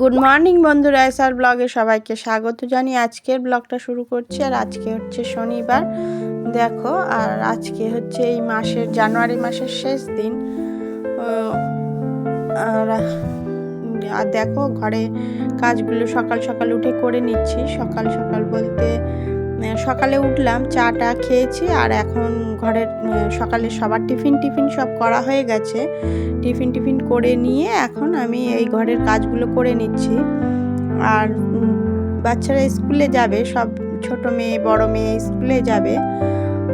Good morning বন্ধুরা SR ব্লগে সবাইকে স্বাগত জানিয়ে আজকের ব্লগটা শুরু করছি। আর আজকে হচ্ছে শনিবার, দেখো, আর আজকে হচ্ছে এই মাসের, জানুয়ারি মাসের শেষ দিন। আর আর দেখো, ঘরে কাজগুলো সকাল সকাল উঠে করে নিচ্ছি। সকাল সকাল বলতে সকালে উঠলাম চা টা খেয়েছি আর এখন ঘরের সকালে সবার টিফিন টিফিন সব করা হয়ে গেছে। টিফিন টিফিন করে নিয়ে এখন আমি এই ঘরের কাজগুলো করে নিচ্ছি। আর বাচ্চারা স্কুলে যাবে, সব ছোট মেয়ে, বড় মেয়ে স্কুলে যাবে।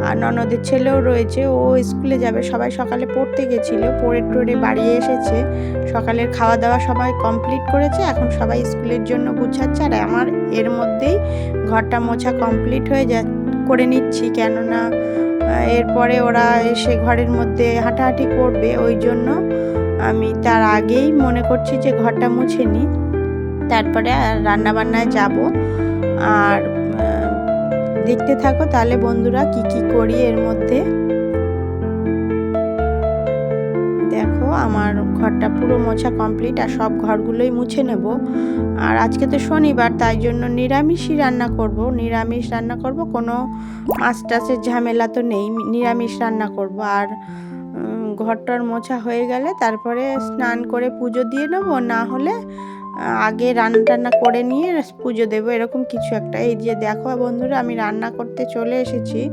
আর ননদের ছেলেও রয়েছে। ও স্কুলে যাবে, সবাই সকালে পড়তে গেছিল, পড়ে টড়ে বাড়ি এসেছে। সকালের খাওয়া দাওয়া সবাই কমপ্লিট করেছে, এখন সবাই স্কুলের জন্য গুছাচ্ছে। আর আমার এর মধ্যেই ঘরটা মোছা কমপ্লিট হয়ে যা করে নিচ্ছি। কেননা এরপরে ওরা এসে ঘরের মধ্যে হাঁটাহাঁটি করবে, ওই জন্য আমি তার আগেই মনে করছি যে ঘরটা মুছে নিই। তারপরে রান্না বান্নায় যাব। আর দেখতে থাকো, তাহলে বন্ধুরা কি কি করি এর মধ্যে? দেখো, আমার ঘরটা পুরো মোছা কমপ্লিট আর সব ঘরগুলোই মুছে নেব। আর আজকে তো শনিবার, তাই জন্য নিরামিষই রান্না করব। নিরামিষ রান্না করব, কোনো মাছ টাছের ঝামেলা তো নেই, নিরামিষ রান্না করব। আর ঘরটার মোছা হয়ে গেলে তারপরে স্নান করে পুজো দিয়ে নেব, না হলে আগে রান্না টান্না করে নিয়ে পুজো দেবো, এরকম কিছু একটা। এই যে দেখো বন্ধুরা, আমি রান্না করতে চলে এসেছি।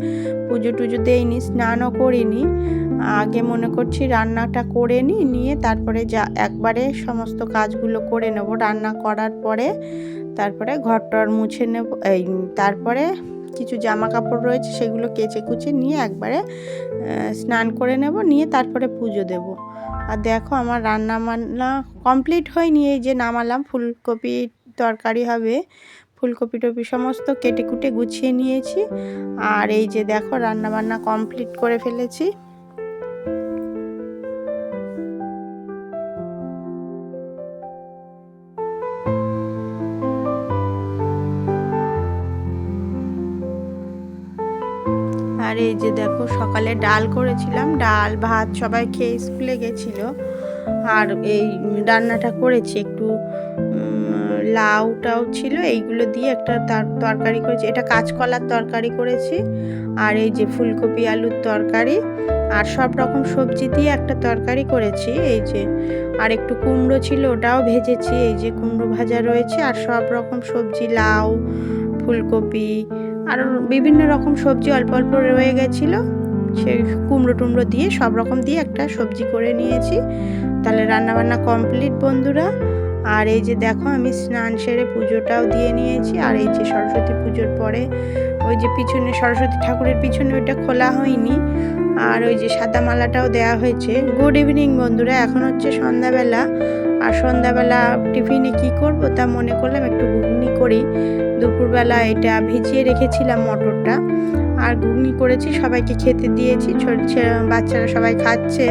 পুজো টুজো দেইনি, স্নানও করিনি। আগে মনে করছি রান্নাটা করে নিই নিয়ে তারপরে যা, একবারে সমস্ত কাজগুলো করে নেব। রান্না করার পরে তারপরে ঘরটর মুছে নেব, এই, তারপরে কিছু জামা কাপড় রয়েছে সেগুলো কেচে কুচে নিয়ে একবারে স্নান করে নেব, নিয়ে তারপরে পুজো দেব। আর দেখো আমার রান্না বান্না কমপ্লিট হয়নি, এই যে নামালাম, ফুলকপি তরকারি হবে, ফুলকপি টপি সমস্ত কেটে কুটে গুছিয়ে নিয়েছি। আর এই যে দেখো রান্না বান্না কমপ্লিট করে ফেলেছি। আর এই যে দেখো, সকালে ডাল করেছিলাম। ডাল, ভাত সবাই খেয়ে স্কুলে গেছিল। আর এই রান্নাটা করেছি একটু লাউটাও ছিল। এইগুলো দিয়ে একটা তার, তরকারি করেছি। এটা কাঁচকলার তরকারি করেছি। আর এই যে ফুলকপি, আলুর তরকারি। আর সব রকম সবজি দিয়ে একটা তরকারি করেছি। এই যে, আর একটু কুমড়ো ছিল, ওটাও ভেজেছি। এই যে কুমড়ো ভাজা রয়েছে। আর সব রকম সবজি, লাউ, ফুলকপি আর বিভিন্ন রকম সবজি অল্প অল্প রয়ে গেছিল। সে কুমড়ো টুমড়ো দিয়ে সব রকম দিয়ে একটা সবজি করে নিয়েছি। তাহলে রান্নাবান্না কমপ্লিট বন্ধুরা। আর এই যে দেখো আমি স্নান সেরে পুজোটাও দিয়ে নিয়েছি। আর এই যে সরস্বতী পুজোর পরে ওই যে পিছনে সরস্বতী ঠাকুরের পিছনে ওইটা খোলা হয়নি। আর ওই যে সাদা মালাটাও দেওয়া হয়েছে। গুড ইভিনিং বন্ধুরা, এখন হচ্ছে সন্ধ্যাবেলা। আর সন্ধ্যাবেলা টিফিনে কি করব তা মনে করলাম একটু ঘুগনি করি। দুপুরবেলা এটা ভিজিয়ে রেখেছিলাম মটরটা। আর ঘুগনি করেছি, সবাইকে খেতে দিয়েছি বাচ্চারা সবাই খাচ্ছে।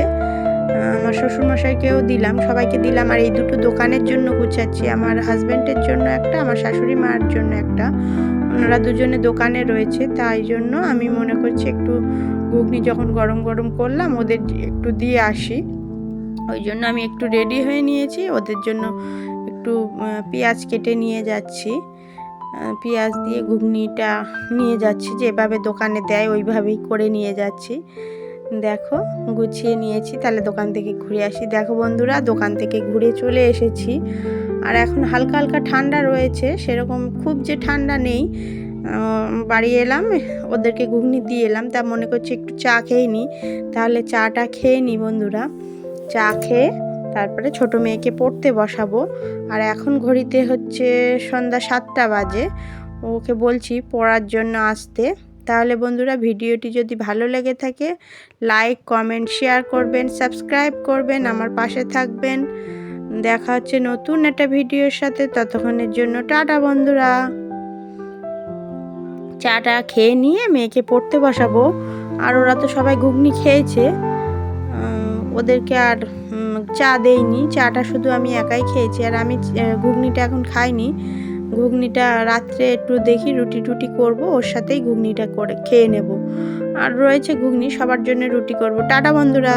আমার শ্বশুরমশাইকেও দিলাম, সবাইকে দিলাম। আর এই দুটো দোকানের জন্য গুছাচ্ছি, আমার হাজব্যান্ডের জন্য একটা, আমার শাশুড়ি মার জন্য একটা। ওনারা দুজনে দোকানে রয়েছে, তাই জন্য আমি মনে করছি একটু ঘুগনি যখন গরম গরম করলাম, ওদের একটু দিয়ে আসি। ওই জন্য আমি একটু রেডি হয়ে নিয়েছি। ওদের জন্য একটু পেঁয়াজ কেটে নিয়ে যাচ্ছি। পেঁয়াজ দিয়ে ঘুগনিটা নিয়ে যাচ্ছি, যেভাবে দোকানে দেয় ওইভাবেই করে নিয়ে যাচ্ছি। দেখো, গুছিয়ে নিয়েছি, তাহলে দোকান থেকে ঘুরে আসি। দেখো বন্ধুরা, দোকান থেকে ঘুরে চলে এসেছি। আর এখন হালকা হালকা ঠান্ডা রয়েছে, সেরকম খুব যে ঠান্ডা নেই। বাড়ি এলাম, ওদেরকে ঘুগনি দিয়ে এলাম, তা মনে করছি একটু চা খেয়ে নিই তাহলে চাটা খেয়ে নিই বন্ধুরা। চা খেয়ে তারপরে ছোট মেয়েকে পড়তে বসাবো। আর এখন ঘড়িতে হচ্ছে সন্ধ্যা সাতটা বাজে। ওকে বলছি পড়ার জন্য আসতে। তাহলে বন্ধুরা ভিডিওটি যদি ভালো লেগে থাকে লাইক কমেন্ট শেয়ার করবেন সাবস্ক্রাইব করবেন, আমার পাশে থাকবেন। দেখা হচ্ছে নতুন একটা ভিডিওর সাথে। ততক্ষণের জন্য টাটা বন্ধুরা। চাটা খেয়ে নিয়ে মেয়েকে পড়তে বসাবো। আর ওরা তো সবাই ঘুগনি খেয়েছে। ওদেরকে আর চা দেইনি। চাটা শুধু আমি একাই খেয়েছি। আর আমি ঘুগনিটা এখন খাইনি। ঘুগনিটা রাত্রে একটু দেখি রুটি টুটি করব, ওর সাথেই ঘুগনিটা করে খেয়ে নেব। আর রয়েছে ঘুগনি, সবার জন্য রুটি করব। টাটা বন্ধুরা!